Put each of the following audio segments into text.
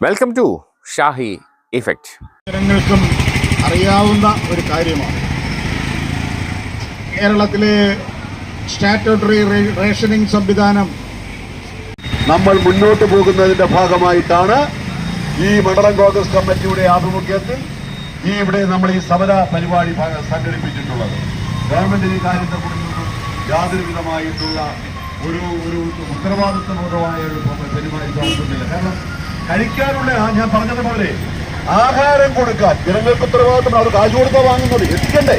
Welcome to Shahi effect ജനങ്ങൾക്കും അറിയാവുന്ന ഒരു കാര്യമാണ്. കേരളത്തിലെ സ്റ്റാറ്റോട്ടറി റേഷനിങ് സംവിധാനം നമ്മൾ മുന്നോട്ട് പോകുന്നതിന്റെ ഭാഗമായിട്ടാണ് ഈ മണ്ഡലം കോൺഗ്രസ് കമ്മിറ്റിയുടെ ആഭിമുഖ്യത്തിൽ ഈ ഇവിടെ നമ്മൾ ഈ സമര പരിപാടി സംഘടിപ്പിച്ചിട്ടുള്ളത്. ഗവൺമെന്റ് ഈ കാര്യത്തെ യാതൊരു വിധമായിട്ടുള്ള ഒരു ഒരു ഉത്തരവാദിത്വബോധമായ ഒരു പെരുമാറ്റം കാരണം കഴിക്കാനുള്ള ഞാൻ പറഞ്ഞതുപോലെ ആഹാരം കൊടുക്കാൻ ജനങ്ങൾക്ക് ഉത്തരവാദിത്തം. അവർ കാശ് കൊടുത്താൽ വാങ്ങുന്നത്. എത്തിക്കണ്ടേ?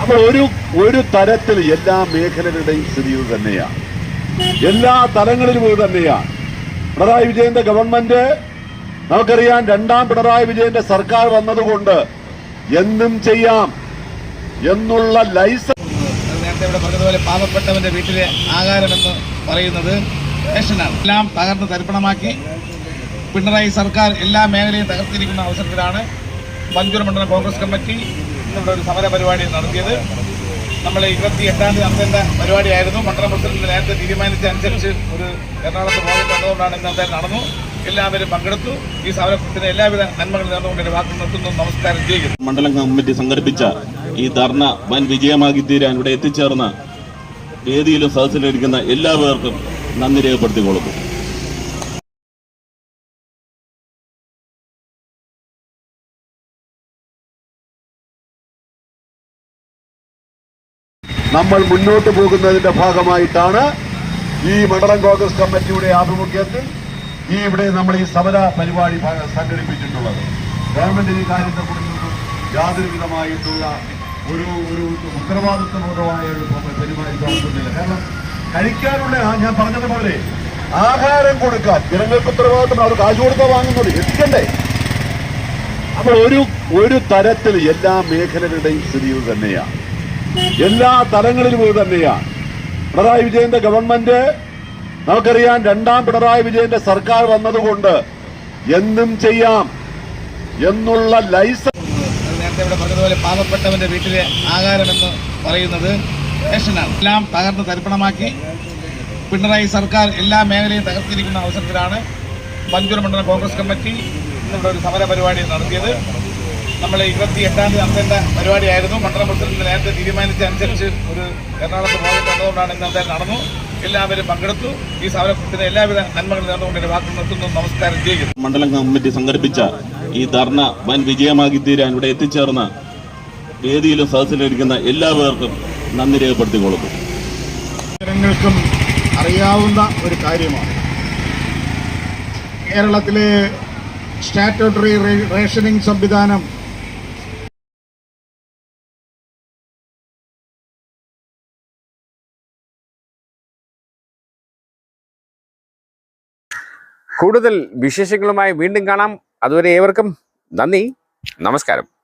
അപ്പൊ ഒരു ഒരു തരത്തിൽ എല്ലാ മേഖലകളുടെയും സ്ഥിതി ഇത് തന്നെയാണ് എല്ലാ തലങ്ങളിലും ഇത് തന്നെയാണ് പിണറായി വിജയന്റെ ഗവൺമെന്റ് നമുക്കറിയാം രണ്ടാം പിണറായി വിജയന്റെ സർക്കാർ വന്നതുകൊണ്ട് എന്തും ചെയ്യാം എന്നുള്ള ലൈസൻസ് നേരത്തെ ഇവിടെ പറഞ്ഞതുപോലെ പാവപ്പെട്ടവന്റെ വീട്ടിലെ ആഹാരമെന്ന് പറയുന്നത് റേഷനാണ് എല്ലാം തകർന്ന് തരിപ്പണമാക്കി പിണറായി സർക്കാർ എല്ലാ മേഖലയും തകർത്തിരിക്കുന്ന അവസരത്തിലാണ് മഞ്ചൂർ മണ്ഡലം കോൺഗ്രസ് കമ്മിറ്റി ഇവിടെ ഒരു സമര പരിപാടി നടത്തിയത്. നമ്മൾ ഇരുപത്തി എട്ടാം തീയതി നടത്തേണ്ട പരിപാടിയായിരുന്നു. മണ്ഡലം പ്രസിഡന്റ് നേരത്തെ തീരുമാനിച്ച അനുസരിച്ച് ഒരു എറണാകുളത്ത് പോകേണ്ടി വന്നതുകൊണ്ടാണ് ഇന്ന് നടന്നു. എല്ലാവരും പങ്കെടുത്തു. ഈ സമരത്തിന് എല്ലാവിധ നന്മകളും നേർന്നുകൊണ്ട് വാക്ക് നിർത്തുന്നു. നമസ്കാരം. ചെയ്യുന്നു മണ്ഡലം കമ്മിറ്റി സംഘടിപ്പിച്ച ഈ ധർണ വൻ വിജയമാക്കി തീരാൻ ഇവിടെ എത്തിച്ചേർന്ന വേദിയിലും സദസ്സിലിരിക്കുന്ന എല്ലാവർക്കും നന്ദി രേഖപ്പെടുത്തിക്കൊള്ളുന്നു. നമ്മൾ മുന്നോട്ട് പോകുന്നതിന്റെ ഭാഗമായിട്ടാണ് ഈ മണ്ഡലം കോൺഗ്രസ് കമ്മിറ്റിയുടെ ആഭിമുഖ്യത്തിൽ ഈ ഇവിടെ നമ്മൾ ഈ സമര പരിപാടി സംഘടിപ്പിച്ചിട്ടുള്ളത്. ഗവൺമെന്റ് ഈ കാര്യത്തെ കുറിച്ചൊന്നും യാതൊരു വിധമായിട്ടുള്ള ഒരു ഒരു ഉത്തരവാദിത്വപൂർവമായ ഒരു പെരുമാറ്റം കാരണം കഴിക്കാനുള്ള ഞാൻ പറഞ്ഞതുപോലെ ആഹാരം കൊടുക്കാൻ ജനങ്ങൾക്ക് ഉത്തരവാദിത്തം. അവർ കാശ് കൊടുത്താൽ വാങ്ങുന്നത്. എത്തിക്കണ്ടേ? അപ്പൊ ഒരു ഒരു തരത്തിൽ എല്ലാ മേഖലകളുടെയും സ്ഥിതി ഇത് തന്നെയാണ് എല്ലാ തലങ്ങളിലും ഇത് തന്നെയാണ് പിണറായി വിജയന്റെ ഗവൺമെന്റ് നമുക്കറിയാം രണ്ടാം പിണറായി വിജയന്റെ സർക്കാർ വന്നതുകൊണ്ട് എന്തും ചെയ്യാം എന്നുള്ള ലൈസൻസ് നേരത്തെ ഇവിടെ പറഞ്ഞതുപോലെ പാവപ്പെട്ടവന്റെ വീട്ടിലെ ആഹാരമെന്ന് പറയുന്നത് റേഷനാണ് എല്ലാം തകർന്ന് തരിപ്പണമാക്കി. പിണറായി സർക്കാർ എല്ലാ മേഖലയും തകർത്തിരിക്കുന്ന അവസരത്തിലാണ് മഞ്ചൂർ മണ്ഡലം കോൺഗ്രസ് കമ്മിറ്റി ഇന്നിവിടെ ഒരു സമര പരിപാടി നടത്തിയത്. നമ്മൾ ഇരുപത്തി എട്ടാം തീയതി നടത്തേണ്ട പരിപാടിയായിരുന്നു. മണ്ഡലം പ്രസിഡന്റ് നേരത്തെ തീരുമാനിച്ച അനുസരിച്ച് ഒരു എറണാകുളത്ത് വന്നതുകൊണ്ടാണ് ഇന്നത്തെ നടന്നു. എല്ലാവരും പങ്കെടുത്തു. ഈ സമരത്തിന് എല്ലാവിധ നന്മകളും നേർന്നുകൊണ്ട് എന്റെ വാക്കുകൾ നിർത്തുന്നു. നമസ്കാരം. ചെയ്യുന്നു മണ്ഡലം കമ്മിറ്റി സംഘടിപ്പിച്ച ഈ ധർണ വൻ വിജയമാക്കി തീരാൻ ഇവിടെ എത്തിച്ചേർന്ന വേദിയിലും സദസ്സിലിരിക്കുന്ന എല്ലാവർക്കും നന്ദി രേഖപ്പെടുത്തിക്കൊള്ളുന്നു. ജനങ്ങൾക്കും അറിയാവുന്ന ഒരു കാര്യമാണ്. കേരളത്തിലെ സ്റ്റാറ്റോട്ടറി റേഷനിങ് സംവിധാനം കൂടുതൽ വിശേഷങ്ങളുമായി വീണ്ടും കാണാം. അതുവരെ ഏവർക്കും നന്ദി. നമസ്കാരം.